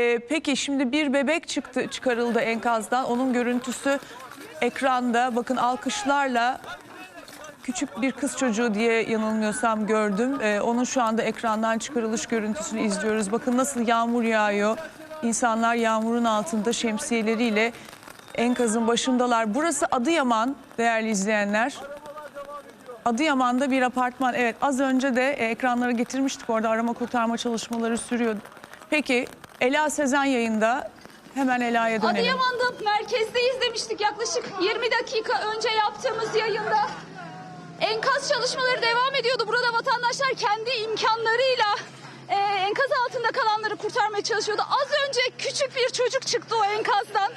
Ee, peki şimdi bir bebek çıktı çıkarıldı enkazdan. Onun görüntüsü ekranda. Bakın alkışlarla küçük bir kız çocuğu diye yanılmıyorsam gördüm. Ee, onun şu anda ekrandan çıkarılış görüntüsünü izliyoruz. Bakın nasıl yağmur yağıyor. İnsanlar yağmurun altında şemsiyeleriyle enkazın başındalar. Burası Adıyaman değerli izleyenler. Adıyaman'da bir apartman. Evet az önce de e, ekranlara getirmiştik. Orada arama kurtarma çalışmaları sürüyor. Peki Ela Sezen yayında. Hemen Ela'ya dönelim. Adıyaman'da merkezdeyiz demiştik yaklaşık 20 dakika önce yaptığımız yayında. Enkaz çalışmaları devam ediyordu. Burada vatandaşlar kendi imkanlarıyla e, enkaz altında kalanları kurtarmaya çalışıyordu. Az önce küçük bir çocuk çıktı o enkazdan.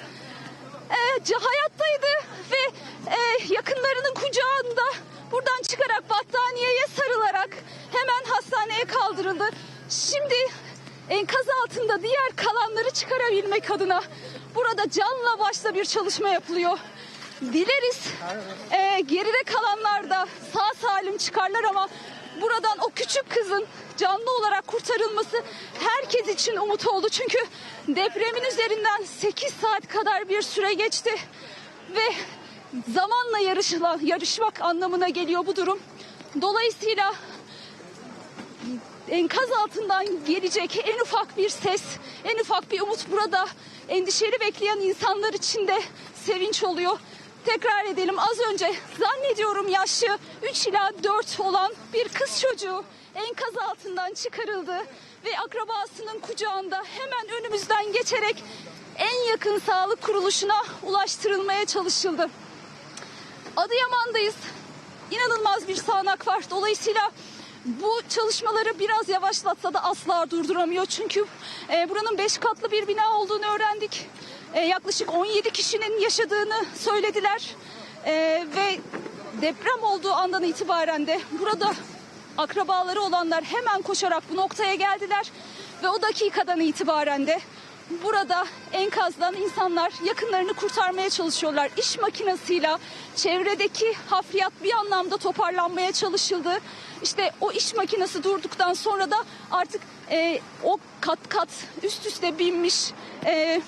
E, hayattaydı ve e, yakınlarının kucağında buradan çıkarak battaniyeye sarılarak hemen hastaneye kaldırıldı. Şimdi enkaz altında diğer kalanları çıkarabilmek adına burada canla başla bir çalışma yapılıyor. Dileriz e, geride kalanlar da sağ salim çıkarlar ama buradan o küçük kızın canlı olarak kurtarılması herkes için umut oldu. Çünkü depremin üzerinden 8 saat kadar bir süre geçti ve zamanla yarışla, yarışmak anlamına geliyor bu durum. Dolayısıyla enkaz altından gelecek en ufak bir ses, en ufak bir umut burada endişeli bekleyen insanlar için de sevinç oluyor. Tekrar edelim az önce zannediyorum yaşı 3 ila 4 olan bir kız çocuğu enkaz altından çıkarıldı ve akrabasının kucağında hemen önümüzden geçerek en yakın sağlık kuruluşuna ulaştırılmaya çalışıldı. Adıyaman'dayız. İnanılmaz bir sağanak var. Dolayısıyla bu çalışmaları biraz yavaşlatsa da asla durduramıyor. Çünkü e, buranın 5 katlı bir bina olduğunu öğrendik. E, yaklaşık 17 kişinin yaşadığını söylediler. E, ve deprem olduğu andan itibaren de burada akrabaları olanlar hemen koşarak bu noktaya geldiler. Ve o dakikadan itibaren de Burada enkazdan insanlar yakınlarını kurtarmaya çalışıyorlar. İş makinesiyle çevredeki hafriyat bir anlamda toparlanmaya çalışıldı. İşte o iş makinesi durduktan sonra da artık e, o kat kat üst üste binmiş e,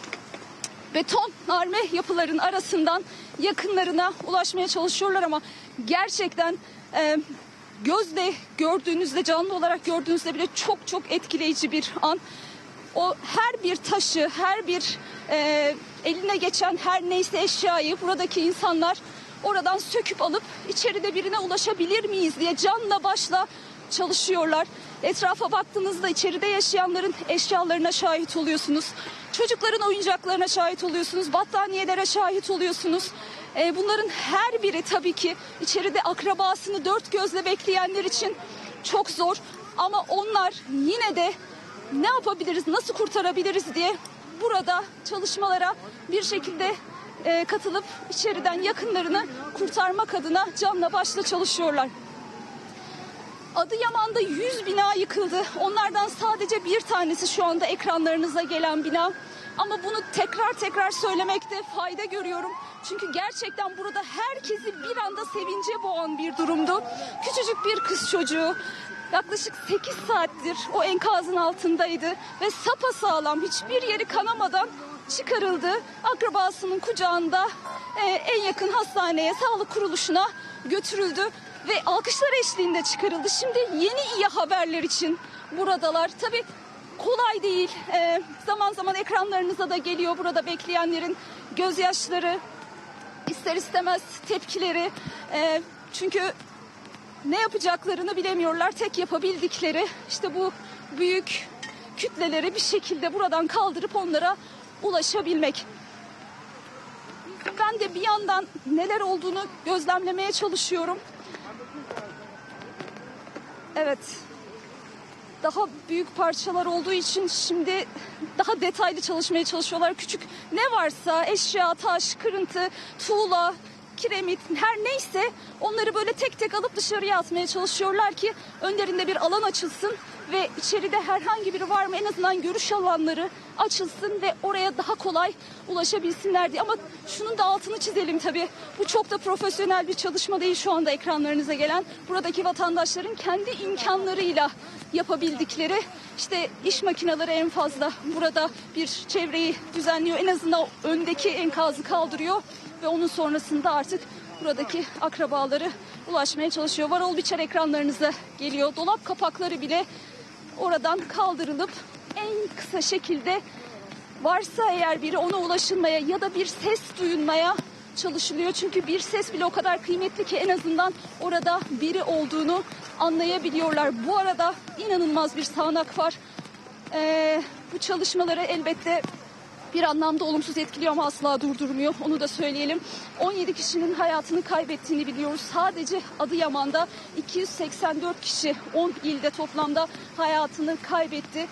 beton narme yapıların arasından yakınlarına ulaşmaya çalışıyorlar ama gerçekten e, gözle gördüğünüzde canlı olarak gördüğünüzde bile çok çok etkileyici bir an. O her bir taşı, her bir e, eline geçen her neyse eşyayı buradaki insanlar oradan söküp alıp içeride birine ulaşabilir miyiz diye canla başla çalışıyorlar. Etrafa baktığınızda içeride yaşayanların eşyalarına şahit oluyorsunuz. Çocukların oyuncaklarına şahit oluyorsunuz. Battaniyelere şahit oluyorsunuz. E, bunların her biri tabii ki içeride akrabasını dört gözle bekleyenler için çok zor. Ama onlar yine de ne yapabiliriz, nasıl kurtarabiliriz diye burada çalışmalara bir şekilde e, katılıp içeriden yakınlarını kurtarmak adına canla başla çalışıyorlar. Adıyaman'da 100 bina yıkıldı. Onlardan sadece bir tanesi şu anda ekranlarınıza gelen bina. Ama bunu tekrar tekrar söylemekte fayda görüyorum. Çünkü gerçekten burada herkesi bir anda sevince boğan bir durumdu. Küçücük bir kız çocuğu yaklaşık 8 saattir o enkazın altındaydı ve sapasağlam hiçbir yeri kanamadan çıkarıldı. Akrabasının kucağında e, en yakın hastaneye, sağlık kuruluşuna götürüldü ve alkışlar eşliğinde çıkarıldı. Şimdi yeni iyi haberler için buradalar. Tabii kolay değil. E, zaman zaman ekranlarınıza da geliyor burada bekleyenlerin gözyaşları, ister istemez tepkileri. E, çünkü ne yapacaklarını bilemiyorlar. Tek yapabildikleri işte bu büyük kütleleri bir şekilde buradan kaldırıp onlara ulaşabilmek. Ben de bir yandan neler olduğunu gözlemlemeye çalışıyorum. Evet. Daha büyük parçalar olduğu için şimdi daha detaylı çalışmaya çalışıyorlar. Küçük ne varsa eşya, taş, kırıntı, tuğla, kiremit her neyse onları böyle tek tek alıp dışarıya atmaya çalışıyorlar ki önlerinde bir alan açılsın ve içeride herhangi biri var mı en azından görüş alanları açılsın ve oraya daha kolay ulaşabilsinler diye. Ama şunun da altını çizelim tabii. Bu çok da profesyonel bir çalışma değil şu anda ekranlarınıza gelen. Buradaki vatandaşların kendi imkanlarıyla yapabildikleri işte iş makineleri en fazla burada bir çevreyi düzenliyor. En azından öndeki enkazı kaldırıyor ve onun sonrasında artık buradaki akrabaları ulaşmaya çalışıyor. Varol biçer ekranlarınıza geliyor. Dolap kapakları bile oradan kaldırılıp en kısa şekilde varsa eğer biri ona ulaşılmaya ya da bir ses duyulmaya çalışılıyor. Çünkü bir ses bile o kadar kıymetli ki en azından orada biri olduğunu anlayabiliyorlar. Bu arada inanılmaz bir sağanak var. Ee, bu çalışmaları elbette bir anlamda olumsuz etkiliyor ama asla durdurmuyor. Onu da söyleyelim. 17 kişinin hayatını kaybettiğini biliyoruz. Sadece Adıyaman'da 284 kişi 10 ilde toplamda hayatını kaybetti.